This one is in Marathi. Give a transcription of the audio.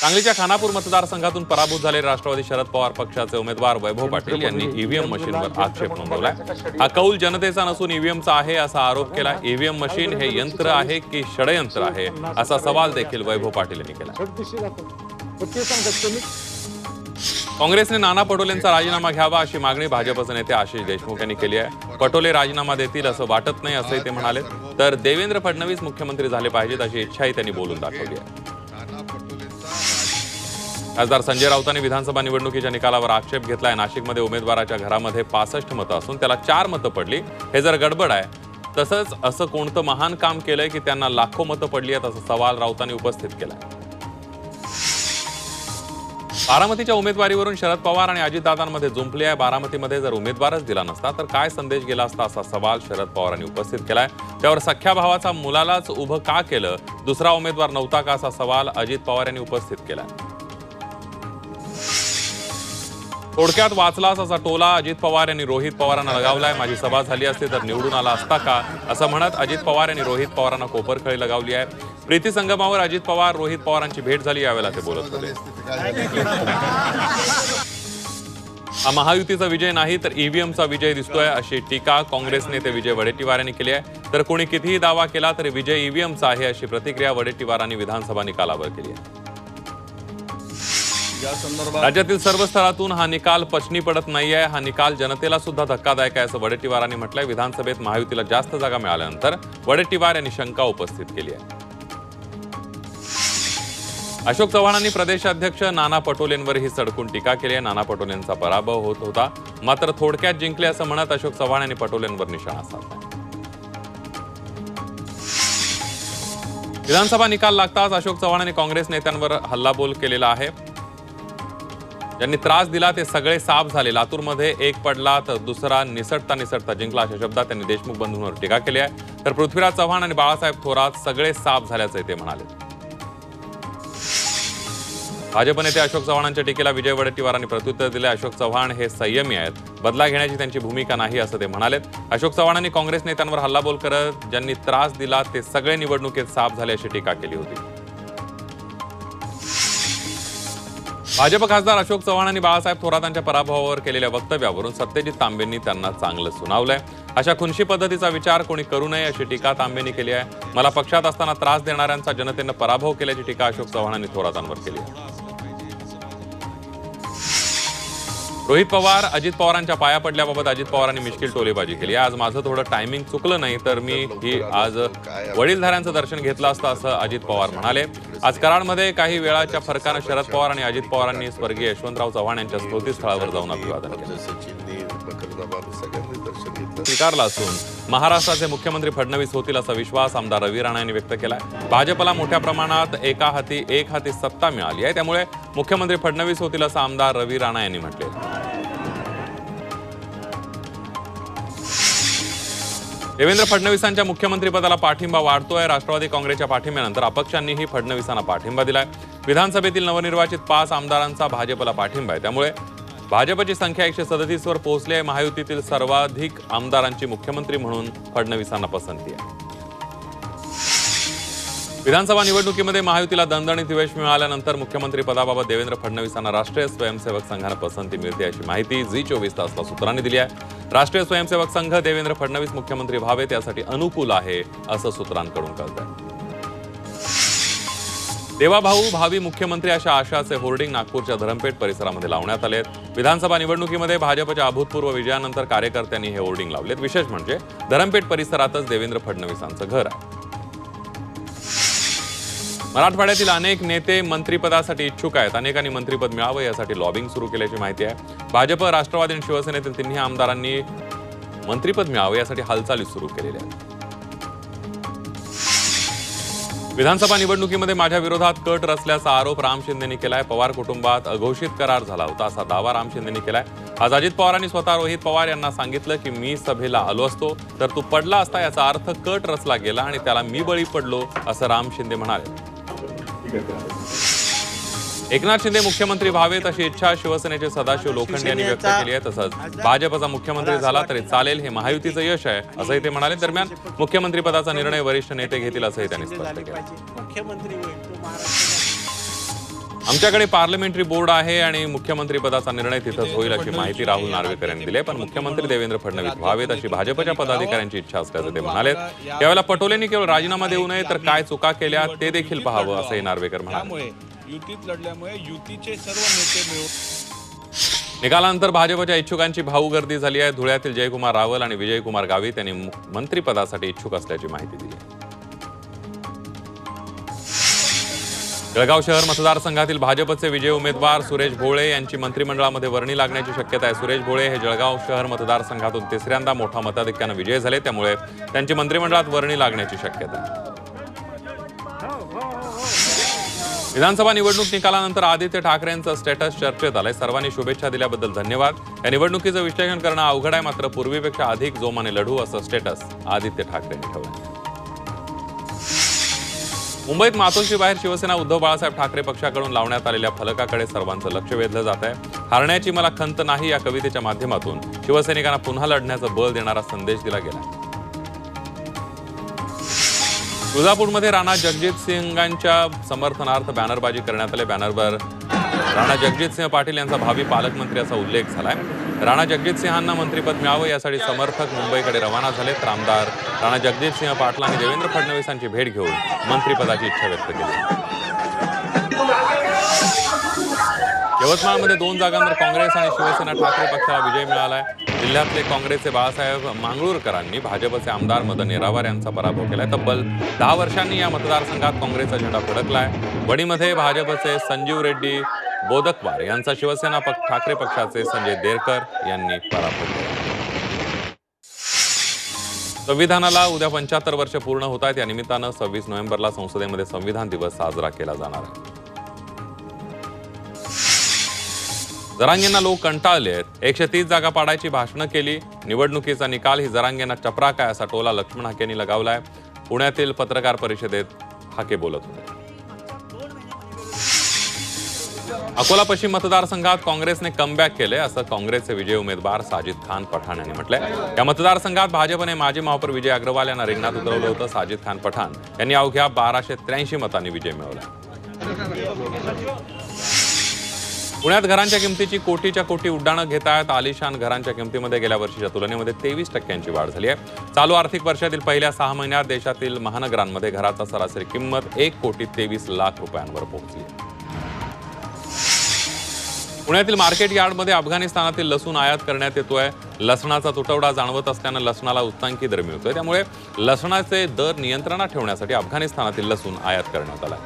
सांगलीच्या खानापूर मतदारसंघातून पराभूत झालेले राष्ट्रवादी शरद पवार पक्षाचे उमेदवार वैभव पाटील यांनी ईव्हीएम मशीनवर आक्षेप नोंदवलाय. हा कौल जनतेचा नसून ईव्हीएमचा आहे असा आरोप केला. ईव्हीएम मशीन हे यंत्र आहे की षडयंत्र आहे असा सवाल देखील वैभव पाटील यांनी केला. काँग्रेसने नाना पटोलेंचा राजीनामा घ्यावा अशी मागणी भाजपचे नेते आशिष देशमुख यांनी केली आहे. पटोले राजीनामा देतील असं वाटत नाही असंही ते म्हणाले. तर देवेंद्र फडणवीस मुख्यमंत्री झाले पाहिजेत अशी इच्छाही त्यांनी बोलून दाखवली आहे. खासदार संजय राऊतांनी विधानसभा निवडणुकीच्या निकालावर आक्षेप घेतलाय. नाशिकमध्ये उमेदवाराच्या घरामध्ये पासष्ट मतं असून त्याला चार मतं पडली. हे जर गडबड आहे तसंच असं कोणतं महान काम केलंय की त्यांना लाखो मतं पडली आहेत असा सवाल राऊतांनी उपस्थित केलाय. बारामतीच्या उमेदवारीवरून शरद पवार आणि अजितदादांमध्ये जुंपली आहे. बारामतीमध्ये जर उमेदवारच दिला नसता तर काय संदेश गेला असता असा सवाल शरद पवारांनी उपस्थित केलाय. त्यावर सख्या भावाचा मुलालाच उभं का केलं? दुसरा उमेदवार नव्हता का असा सवाल अजित पवार यांनी उपस्थित केलाय. थोडक्यात वाचलास असा टोला अजित पवार यांनी रोहित पवारांना लगावलाय. माझी सभा झाली असती तर निवडून आला असता का? असं म्हणत अजित पवार यांनी रोहित पवारांना कोपरखळी लगावली आहे. प्रीती संगमावर अजित पवार रोहित पवारांची भेट झाली यावेळेला ते बोलत होते. महायुतीचा विजय नाही तर ईव्हीएमचा विजय दिसतोय अशी टीका काँग्रेस नेते विजय वडेट्टीवार यांनी केली आहे. तर कोणी कितीही दावा केला तरी विजय ईव्हीएमचा आहे अशी प्रतिक्रिया वडेट्टीवारांनी विधानसभा निकालावर केली आहे. राज्यातील सर्व स्तरातून हा निकाल पचनी पडत नाहीये. हा निकाल जनतेला सुद्धा धक्कादायक आहे असं वडेट्टीवारांनी म्हटलंय. विधानसभेत महायुतीला जास्त जागा मिळाल्यानंतर वडेट्टीवार यांनी शंका उपस्थित केली आहे. अशोक चव्हाणांनी प्रदेशाध्यक्ष नाना पटोलेंवरही सडकून टीका केली आहे. नाना पटोलेंचा पराभव होत होता. मात्र थोडक्यात जिंकले असं म्हणत अशोक चव्हाण यांनी पटोलेंवर निशाणा साधला. विधानसभा निकाल लागताच अशोक चव्हाणांनी काँग्रेस नेत्यांवर हल्लाबोल केलेला आहे. ज्यांनी त्रास दिला ते सगळे साफ झाले. लातूरमध्ये एक पडला तर दुसरा निसटता निसटता जिंकला अशा शब्दात त्यांनी देशमुख बंधूंवर टीका केली आहे. तर पृथ्वीराज चव्हाण आणि बाळासाहेब थोरात सगळे साफ झाल्याचे ते म्हणाले. भाजप नेते अशोक चव्हाणांच्या टीकेला विजय वडेट्टीवारांनी प्रत्युत्तर दिले. अशोक चव्हाण हे संयमी आहेत. बदला घेण्याची त्यांची भूमिका नाही असं ते म्हणालेत अशोक चव्हाणांनी काँग्रेस नेत्यांवर हल्लाबोल करत ज्यांनी त्रास दिला ते सगळे निवडणुकीत साफ झाले अशी टीका केली होती. भाजप खासदार अशोक चव्हाण आणि बाळासाहेब थोरातांच्या पराभवावर केलेल्या वक्तव्यावरून सत्यजित तांबेंनी त्यांना चांगलं सुनावलंय. अशा खुनशी पद्धतीचा विचार कोणी करू नये अशी टीका तांबेंनी केली आहे. मला पक्षात असताना त्रास देणाऱ्यांचा जनतेनं पराभव केल्याची टीका अशोक चव्हाणांनी थोरातांवर केली आहे. रोहित पवार अजित पवारांच्या पाया पडल्याबाबत अजित पवारांनी मिश्किल टोलेबाजी केली. आज माझं थोडं टायमिंग चुकलं नाही तर मी ही आज वडीलधाऱ्यांचं दर्शन घेतलं असतं असं अजित पवार म्हणाले. आज कराडमध्ये काही वेळाच्या फरकानं शरद पवार आणि अजित पवारांनी स्वर्गीय यशवंतराव चव्हाण यांच्या स्मृतीस्थळावर जाऊन अभिवादन केलं. स्वीकारला असून महाराष्ट्राचे मुख्यमंत्री फडणवीस होतील असा विश्वास आमदार रवी राणा यांनी व्यक्त केला भाजपला मोठ्या प्रमाणात एका हाती एक हाती सत्ता मिळाली आहे. त्यामुळे मुख्यमंत्री फडणवीस होतील असं आमदार रवी राणा यांनी म्हटले देवेंद्र फडणवीसांच्या मुख्यमंत्रीपदाला पाठिंबा वाढतोय. राष्ट्रवादी काँग्रेसच्या पाठिंब्यानंतर अपक्षांनीही फडणवीसांना पाठिंबा दिलाय. विधानसभेतील नवनिर्वाचित पाच आमदारांचा भाजपला पाठिंबा आहे. त्यामुळे भाजपची संख्या एकशे सदतीस वर पोहोचली आहे. महायुतीतील सर्वाधिक आमदारांची मुख्यमंत्री म्हणून फडणवीसांना पसंती आहे. विधानसभा निवडणुकीमध्ये महायुतीला दणदणीत यश मिळाल्यानंतर मुख्यमंत्री पदाबाबत देवेंद्र फडणवीसांना राष्ट्रीय स्वयंसेवक संघानं पसंती मिळते अशी माहिती झी चोवीस तासला सूत्रांनी दिली आहे. राष्ट्रीय स्वयंसेवक संघ देवेंद्र फडणवीस मुख्यमंत्री व्हावेत यासाठी अनुकूल आहे असं सूत्रांकडून कळतंय. देवाभाऊ भावी मुख्यमंत्री अशा आशाचे होर्डिंग नागपूरच्या धरमपेठ परिसरामध्ये लावण्यात आले विधानसभा निवडणुकीमध्ये भाजपच्या अभूतपूर्व विजयानंतर कार्यकर्त्यांनी हे होर्डिंग लावलेत. विशेष म्हणजे धरमपेठ परिसरातच देवेंद्र फडणवीसांचं घर आहे. मराठवाड्यातील अनेक नेते मंत्रिपदासाठी इच्छुक आहेत. अनेकांनी मंत्रिपद मिळावं यासाठी लॉबिंग सुरू केल्याची माहिती आहे. भाजप राष्ट्रवादी आणि शिवसेनेतील तिन्ही आमदारांनी मंत्रिपद मिळावं यासाठी हालचाली सुरू केलेल्या आहेत. विधानसभा निवडणुकीमध्ये माझ्या विरोधात कट रचल्याचा आरोप राम शिंदेनी केलाय. पवार कुटुंबात अघोषित करार झाला होता असा दावा राम शिंदेनी केलाय. आज अजित पवारांनी स्वतः रोहित पवार यांना सांगितलं की मी सभेला आलो असतो. तर तू पडला असता याचा अर्थ कट रचला गेला आणि त्याला मी बळी पडलो असं राम शिंदे म्हणाले. एकनाथ शिंदे मुख्यमंत्री व्हावेत अशी इच्छा शिवसेनेचे सदाशिव लोखंडे यांनी व्यक्त केली आहे तसंच भाजपचा मुख्यमंत्री झाला तरी चालेल हे महायुतीचं यश आहे असंही ते म्हणाले दरम्यान मुख्यमंत्री पदाचा निर्णय वरिष्ठ नेते घेतील असंही त्यांनी स्पष्ट केलं आमच्याकडे पार्लमेंटरी बोर्ड आहे आणि मुख्यमंत्री पदाचा निर्णय तिथंच होईल अशी माहिती राहुल नार्वेकर यांनी दिली. पण मुख्यमंत्री देवेंद्र फडणवीस व्हावेत अशी भाजपच्या पदाधिकाऱ्यांची इच्छा असल्याचं ते म्हणाले यावेळेला पटोलेंनी केवळ राजीनामा देऊ नये तर काय चुका केल्या ते देखील पाहावं असंही नार्वेकर म्हणाले. युतीत लढल्यामुळे युतीचे सर्व नेते मिळून निकालानंतर भाजपच्या इच्छुकांची भाऊ गर्दी झाली आहे. धुळ्यातील जयकुमार रावल आणि विजयकुमार गावित यांनी मंत्रिपदासाठी इच्छुक असल्याची माहिती दिली जळगाव शहर मतदारसंघातील भाजपचे विजय उमेदवार सुरेश भोळे यांची मंत्रिमंडळामध्ये वर्णी लागण्याची शक्यता आहे. सुरेश भोळे हे जळगाव शहर मतदारसंघातून तिसऱ्यांदा मोठा मताधिक्यानं विजय झाले. त्यामुळे त्यांची मंत्रिमंडळात वर्णी लागण्याची शक्यता विधानसभा निवडणूक निकालानंतर आदित्य ठाकरेंचं स्टेटस चर्चेत आलंय. सर्वांनी शुभेच्छा दिल्याबद्दल धन्यवाद. या निवडणुकीचं विश्लेषण करणं अवघड आहे. मात्र पूर्वीपेक्षा अधिक जोमाने लढू असं स्टेटस आदित्य ठाकरेंनी ठेवलं मुंबईत मातोश्री बाहेर शिवसेना उद्धव बाळासाहेब ठाकरे पक्षाकडून लावण्यात आलेल्या फलकाकडे सर्वांचं लक्ष वेधलं जात आहे. हारण्याची मला खंत नाही या कवितेच्या माध्यमातून. शिवसैनिकांना पुन्हा लढण्याचं बळ देणारा संदेश दिला गेला. तुळजापूरमध्ये राणा जगजित सिंगांच्या समर्थनार्थ बॅनरबाजी करण्यात आले. बॅनरवर राणा जगजितसिंह पाटील यांचा भावी पालकमंत्री असा उल्लेख झालाय. राणा जगजितसिंहांना मंत्रिपद मिळावं यासाठी समर्थक मुंबईकडे रवाना झालेत रामदार. राणा जगजितसिंह सिंह पाटलांनी देवेंद्र फडणवीसांची भेट घेऊन मंत्रिपदाची इच्छा व्यक्त केली. यवतमाळमध्ये दोन जागांवर काँग्रेस आणि शिवसेना ठाकरे पक्षाला विजय मिळालाय. जिल्ह्यातले काँग्रेसचे बाळासाहेब मांगळूरकरांनी भाजपचे आमदार मदन येरावार यांचा पराभव केलाय. तब्बल दहा वर्षांनी या मतदारसंघात काँग्रेसचा झेंडा फडकलाय. वडीमध्ये भाजपचे संजीव रेड्डी बोदकवार यांचा शिवसेना पक्ष ठाकरे पक्षाचे संजय देरकर यांनी पराभव केला. संविधानाला उद्या पंच्याहत्तर वर्ष पूर्ण होत आहेत. या निमित्तानं सव्वीस नोव्हेंबरला संसदेमध्ये संविधान दिवस साजरा केला जाणार आहे. जरांगेंना लोक कंटाळले आहेत. एकशे तीस जागा पाडायची भाषणं केली. निवडणुकीचा निकाल ही जरांगेंना चपराक काय असा टोला लक्ष्मण हाकेंनी लगावलाय. पुण्यातील पत्रकार परिषदेत हाके बोलत होते. अकोला पश्चिम मतदारसंघात काँग्रेसने कमबॅक केले असं काँग्रेसचे विजय उमेदवार साजिद खान पठाण यांनी म्हटलंय. या मतदारसंघात भाजपने माजी महापौर विजय अग्रवाल यांना रिंगणात उतरवलं होतं साजिद खान पठाण. यांनी अवघ्या बाराशे त्र्याऐंशी मतांनी विजय मिळवला. पुण्यात घरांच्या किमतीची कोटीच्या कोटी उड्डाणं घेत आहेत आलिशान घरांच्या किमतीमध्ये गेल्या वर्षीच्या तुलनेमध्ये तेवीस टक्क्यांची वाढ झाली आहे. चालू आर्थिक वर्षातील पहिल्या सहा महिन्यात देशातील महानगरांमध्ये घराचा सरासरी किंमत एक कोटी तेवीस लाख रुपयांवर पोहोचली आहे. पुण्यातील मार्केट यार्डमध्ये अफगाणिस्तानातील लसूण आयात करण्यात येतोय. लसणाचा तुटवडा जाणवत असल्यानं लसणाला उत्तांकी दर मिळतोय. त्यामुळे लसणाचे दर नियंत्रणात ठेवण्यासाठी अफगाणिस्तानातील लसूण आयात करण्यात आला